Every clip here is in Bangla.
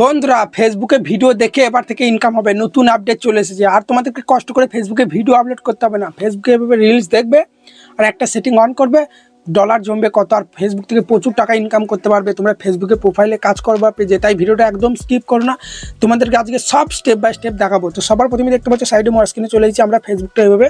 বন্ধুরা ফেসবুকে ভিডিও দেখে এবার থেকে ইনকাম হবে, নতুন আপডেট চলে এসেছে। আর তোমাদেরকে কষ্ট করে ফেসবুকে ভিডিও আপলোড করতে হবে না। ফেসবুকে এভাবে রিলস দেখবে আর একটা সেটিং অন করবে। ডলার জমবে, কত, আর ফেসবুক থেকে প্রচুর টাকা ইনকাম করতে পারবে। তোমরা ফেসবুকে প্রোফাইলে কাজ করবা পেজে, তাই ভিডিওটা একদম স্কিপ করো না। তোমাদেরকে আজকে সব স্টেপ বাই স্টেপ দেখাবো। তো সবার প্রথমে দেখতে পাচ্ছ সাইডে মোর স্ক্রিনে চলে এসেছি। আমরা ফেসবুকটা এভাবে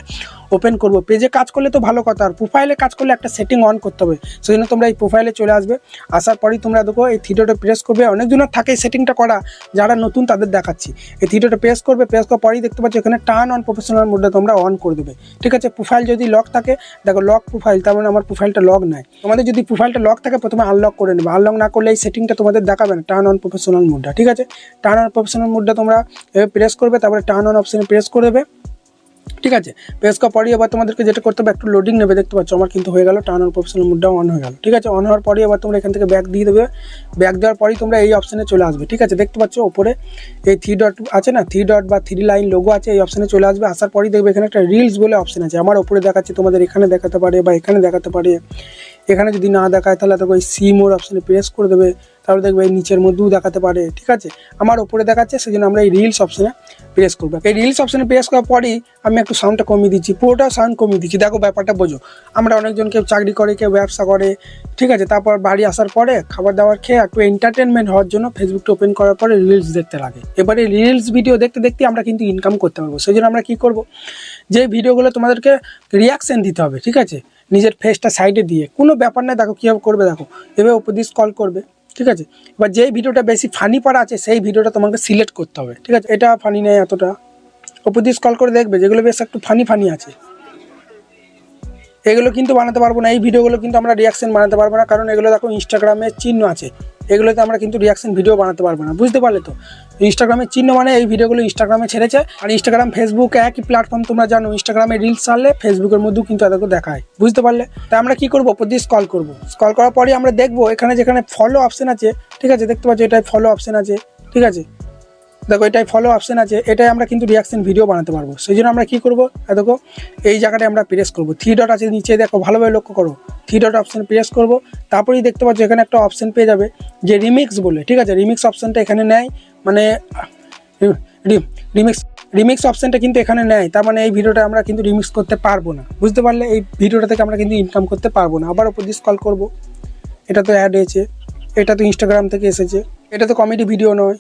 ওপেন করব। পেজে কাজ করলে তো ভালো কথা, আর প্রোফাইলে কাজ করলে একটা সেটিং অন করতে হবে। সেই জন্য তোমরা এই প্রোফাইলে চলে আসবে। আসার পরেই তোমরা দেখো, এই থিটোটা প্রেস করবে। অনেকজনের থাকে এই সেটিংটা করা, যারা নতুন তাদের দেখাচ্ছি। এই থিটোটা প্রেস করবে প্রেস করার পরেই দেখতে পাচ্ছ, এখানে টার্ন অন প্রফেশনাল মোডটা তোমরা অন করে দেবে। ঠিক আছে প্রোফাইল যদি লক থাকে, দেখো লক প্রোফাইল তার মানে আমার প্রোফাইলটা লক নাই। তোমাদের যদি প্রোফাইলটা লক থাকে, প্রথমে আনলক করে নেবে। আনলক না করলে এই সেটিংটা তোমাদের দেখাবে না। টার্ন অন প্রফেশনাল মুডটা ঠিক আছে? টার্ন অন প্রফেশনাল মোডটা তোমরা প্রেস করবে, তারপরে টার্ন অন অপশানে প্রেস করে দেবে। ঠিক আছে? প্রেস করার পরেই এবার তোমাদেরকে যেটা করতে হবে, একটু লোডিং নেবে, দেখতে পাচ্ছ? আমার কিন্তু হয়ে গেল টার্ন অন প্রফেশনাল মুডটাও অন হয়ে গেল, ঠিক আছে? অন হওয়ার পরেই এবার তোমরা এখান থেকে ব্যাক দিয়ে দেবে। ব্যাক দেওয়ার পরেই তোমরা এই অপশানে চলে আসবে, ঠিক আছে? দেখতে পাচ্ছ ওপরে এই থ্রি ডট আছে না? থ্রি ডট বা থ্রি লাইন লোগো আছে, এই অপশানে চলে আসবে। আসার পরেই দেখবে এখানে একটা রিলস বলে অপশান আছে। আমার ওপরে দেখাচ্ছে, তোমাদের এখানে দেখাতে পারে বা এখানে দেখাতে পারে। এখানে যদি না দেখায়, তাহলে দেখো ওই সি মোর অপশানে প্রেস করে দেবে। তাহলে দেখবে নিচের মধ্যেও দেখাতে পারে, ঠিক আছে? আমার ওপরে দেখাচ্ছে সেই জন্য আমরা এই রিলস অপশানে প্রেস করব। এই রিলস অপশানে প্রেস করার পরেই আমি একটু সাউন্ডটা কমিয়ে দিচ্ছি, পুরোটা সাউন্ড কমিয়ে দিচ্ছি। দেখো ব্যাপারটা বোঝো, আমরা অনেকজন কেউ চাকরি করে, কেউ ব্যবসা করে, ঠিক আছে? তারপর বাড়ি আসার পরে খাবার দাবার খেয়ে একটু এন্টারটেনমেন্ট হওয়ার জন্য ফেসবুকটা ওপেন করার পরে রিলস দেখতে লাগে। এবারে রিলস ভিডিও দেখতে দেখতে আমরা কিন্তু ইনকাম করতে পারব। সেই জন্য আমরা কী করব? যে ভিডিওগুলো তোমাদেরকে রিয়াকশন দিতে হবে, ঠিক আছে? নিজের ফেসটা সাইডে দিয়ে। কোনো ব্যাপার না, দেখো কীভাবে করবে, দেখো। এভাবে উপর দিয়ে কল করবে। ঠিক আছে? এবার যেই ভিডিওটা বেশি ফানি পারা আছে, সেই ভিডিওটা তোমাকে সিলেক্ট করতে হবে। ঠিক আছে? এটা ফানি নেই এতটা। উপর দিয়ে কল করে দেখবে, যেগুলো বেশ একটু ফানি ফানি আছে। এগুলো কিন্তু বানাতে পারব না। এই ভিডিওগুলো কিন্তু আমরা রিয়াকশন বানাতে পারব না, কারণ এগুলো দেখো ইনস্টাগ্রামের চিহ্ন আছে। এগুলোতে আমরা কিন্তু রিয়াকশন ভিডিও বানাতে পারব না, বুঝতে পারলে তো? ইনস্টাগ্রামের চিহ্ন মানে এই ভিডিওগুলো ইনস্টাগ্রামে ছেড়েছে, আর ইনস্টাগ্রাম ফেসবুক একই প্ল্যাটফর্ম তোমরা জানো ইনস্টাগ্রামে রিলস ছাড়লে ফেসবুকের মধ্যেও কিন্তু এদেরকে দেখায়, বুঝতে পারলে? তাই আমরা কি করব? প্রতি স্কল করব। স্কল করার পরে আমরা দেখব, এখানে যেখানে ফলো অপশন আছে, ঠিক আছে? দেখতে পাচ্ছি এটাই ফলো অপশন আছে, ঠিক আছে? দেখো, এটাই ফলো অপশান আছে, এটাই আমরা কিন্তু রিয়াকশন ভিডিও বানাতে পারব। সেই জন্য আমরা কী করব? দেখো, এই জায়গাটায় আমরা প্রেস করব। থ্রি ডট আছে নিচে, দেখো, ভালোভাবে লক্ষ্য করো। থ্রি ডট অপশান প্রেস করব, তারপরেই দেখতে পাচ্ছ এখানে একটা অপশান পেয়ে যাবে, যে রিমিক্স বলে, ঠিক আছে? রিমিক্স অপশনটা এখানে নেয় মানে রিমিক্স রিমিক্স অপশানটা কিন্তু এখানে নেয়, তার মানে এই ভিডিওটা আমরা কিন্তু রিমিক্স করতে পারব না। বুঝতে পারলে এই ভিডিওটা থেকে আমরা কিন্তু ইনকাম করতে পারব না। আবার ওপর দিয়ে কল করব। এটা তো অ্যাড হয়েছে, এটা তো ইনস্টাগ্রাম থেকে এসেছে। এটা তো কমেডি ভিডিও নয়।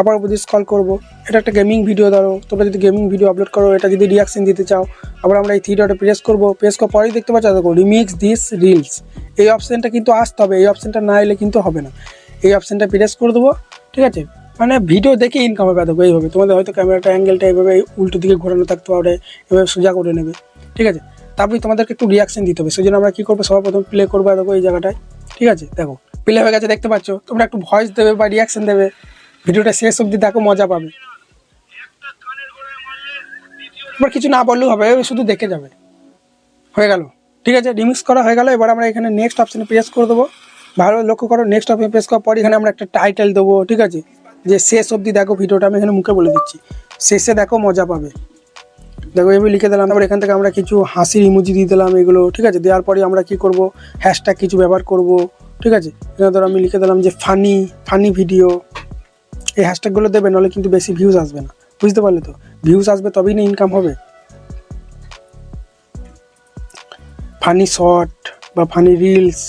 আবার উপর দিয়ে স্কল করব। এটা একটা গেমিং ভিডিও ধরো। তোমরা যদি গেমিং ভিডিও আপলোড করো, এটা যদি রিয়াকশন দিতে চাও, আবার আমরা এই থ্রি ডটে প্রেস করব। প্রেস করার পরেই দেখতে পাচ্ছ, দেখো রিমিক্স দিস রিলস এই অপশানটা কিন্তু আসতে হবে, এই অপশানটা না এলে কিন্তু হবে না। এই অপশানটা প্রেস করে দেবো, ঠিক আছে? মানে ভিডিও দেখে ইনকাম হবে, দেখো, এইভাবে। তোমাদের হয়তো ক্যামেরাটা অ্যাঙ্গেলটা এইভাবে উল্টো দিকে ঘোরানো থাকতে পারে, এভাবে সোজা করে নেবে, ঠিক আছে? তারপরে তোমাদেরকে একটু রিয়াকশন দিতে হবে। সেই জন্য আমরা কী করব সবার প্রথম প্লে করব, দেখো, এই জায়গাটায়, ঠিক আছে? দেখো প্লে হয়ে গেছে, দেখতে পাচ্ছ? তোমরা একটু ভয়েস দেবে বা রিয়াকশন দেবে। ভিডিওটা শেষ অবধি দেখো, মজা পাবে। এবার কিছু না বললেও হবে শুধু দেখে যাবে। হয়ে গেল। ঠিক আছে রিমিক্স করা হয়ে গেল, এবার আমরা এখানে নেক্সট অপশানে প্রেস করে দেবো। ভালো লক্ষ্য করো নেক্সট অপশানে প্রেস করার পর এখানে আমরা একটা টাইটেল দেবো, ঠিক আছে? যে শেষ অবধি দেখো ভিডিওটা, আমি এখানে মুখে বলে দিচ্ছি। শেষে দেখো মজা পাবে। দেখো, এভাবে লিখে দিলাম। তারপর এখান থেকে আমরা কিছু হাসির ইমোজি দিয়ে দিলাম এগুলো, ঠিক আছে? দেওয়ার পরে আমরা কি করব? হ্যাশট্যাগ কিছু ব্যবহার করব, ঠিক আছে? এখানে ধরো আমি লিখে দিলাম যে ফানি ফানি ভিডিও এই হ্যাশট্যাগুলো দেবে নাহলে কিন্তু বেশি ভিউজ আসবে না। বুঝতে পারলে তো? ভিউজ আসবে তবেই না ইনকাম হবে। ফানি শর্ট বা ফানি রিলস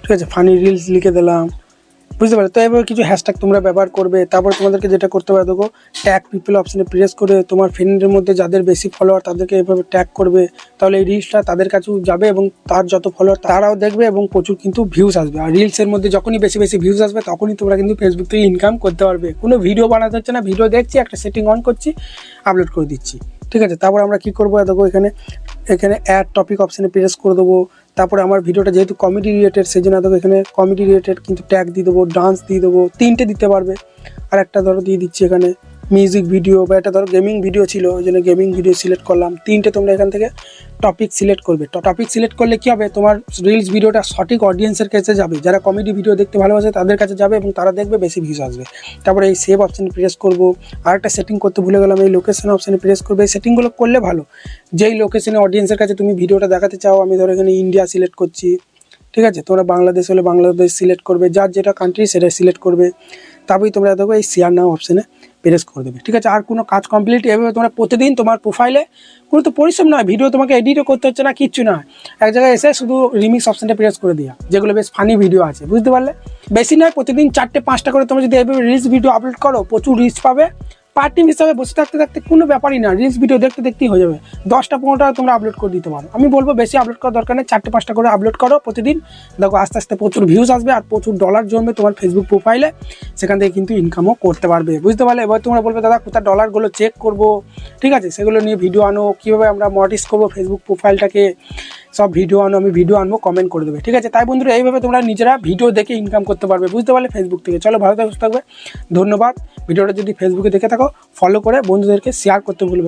ঠিক আছে? ফানি রিলস লিখে দিলাম। বুঝতে পারলে? তো এবার কিছু হ্যাশট্যাগ তোমরা ব্যবহার করবে, তারপর তোমাদেরকে যেটা করতে হবে, দেখো ট্যাগ পিপল অপশানে প্রেস করে তোমার ফ্রেন্ডের মধ্যে যাদের বেশি ফলোয়ার তাদেরকে এভাবে ট্যাগ করবে। তাহলে এই রিলসটা তাদের কাছেও যাবে এবং তার যত ফলোয়ার তারাও দেখবে এবং প্রচুর কিন্তু ভিউজ আসবে। আর রিলসের মধ্যে যখনই বেশি বেশি ভিউজ আসবে, তখনই তোমরা কিন্তু ফেসবুক থেকে ইনকাম করতে পারবে। কোনো ভিডিও বানাতে হচ্ছে না ভিডিও দেখছি, একটা সেটিং অন করছি আপলোড করে দিচ্ছি। ঠিক আছে? তারপর আমরা কি করব, দেখো, এখানে এখানে অ্যাড টপিক অপশানে প্রেস করে দেবো। তারপরে আমার ভিডিওটা যেহেতু কমেডি রিলেটেড সেই জন্য দেখো এখানে কমেডি রিলেটেড কিন্তু ট্যাগ দিয়ে দেবো ডান্স দিয়ে দেবো, তিনটে দিতে পারবে। আর একটা ধরো দিয়ে দিচ্ছি এখানে। মিউজিক ভিডিও বা একটা ধরো গেমিং ভিডিও ছিল, ওই জন্য গেমিং ভিডিও সিলেক্ট করলাম। তিনটে তোমরা এখান থেকে টপিক সিলেক্ট করবে। টপিক সিলেক্ট করলে কী হবে? তোমার রিলস ভিডিওটা সঠিক অডিয়েন্সের কাছে যাবে। যারা কমেডি ভিডিও দেখতে ভালোবাসে তাদের কাছে যাবে এবং তারা দেখবে বেশি ভিউজ আসবে। তারপরে এই সেভ অপশানে প্রেস করব। আর একটা সেটিং করতে ভুলে গেলাম, এই লোকেশন অপশানে প্রেস করবে। এই সেটিংগুলো করলে ভালো। যেই লোকেশনে অডিয়েন্সের কাছে তুমি ভিডিওটা দেখাতে চাও, আমি ধরো এখানে ইন্ডিয়া সিলেক্ট করছি। ঠিক আছে? তোমরা বাংলাদেশ হলে বাংলাদেশ সিলেক্ট করবে। যার যেটা কান্ট্রি সেটা সিলেক্ট করবে। তারপরেই তোমরা দেখো এই শেয়ার নাও অপশানে প্রেস করে দেবে। ঠিক আছে? আর কোনো কাজ কমপ্লিট এভাবে তোমরা প্রতিদিন তোমার প্রোফাইলে কোনো তো পরিশ্রম নয় ভিডিও তোমাকে এডিটও করতে হচ্ছে না, কিচ্ছু নয়। এক জায়গায় এসে শুধু রিমিক্স অপশানটা প্রেস করে দেওয়া যেগুলো বেশ ফানি ভিডিও আছে, বুঝতে পারলে? বেশি নয়, প্রতিদিন চারটে, পাঁচটা করে তোমরা যদি এভাবে রিলস ভিডিও আপলোড করো, প্রচুর রিচ পাবে। পার্ট টাইম হিসাবে বসে থাকতে থাকতে কোনো ব্যাপারই না রিলস ভিডিও দেখতে দেখতেই হয়ে যাবে। দশটা, পনেরোটা তোমরা আপলোড করে দিতে পারো। আমি বলব বেশি আপলোড করার দরকার নেই, চারটে, পাঁচটা করে আপলোড করো প্রতিদিন। দেখো, আস্তে আস্তে প্রচুর ভিউজ আসবে আর প্রচুর ডলার জমবে তোমার ফেসবুক প্রোফাইলে সেখান থেকে কিন্তু ইনকামও করতে পারবে। বুঝতে পারলে? এবার তোমরা বলবে, দাদা, কোথায় ডলারগুলো চেক করব? ঠিক আছে? সেগুলো নিয়ে ভিডিও আনো। কীভাবে আমরা মডিস করব ফেসবুক প্রোফাইলটাকে সব ভিডিও আনো, আমি ভিডিও আনব কমেন্ট করে দেবে। ঠিক আছে? তাই বন্ধুরা, এইভাবে তোমরা নিজেরা ভিডিও দেখে ইনকাম করতে পারবে। বুঝতে পারলে ফেসবুক থেকে। চলো, ভালো থাকবে। ধন্যবাদ। ভিডিওটা যদি ফেসবুকে দেখে থাকো ফলো করে বন্ধুদেরকে শেয়ার করতে ভুলবে।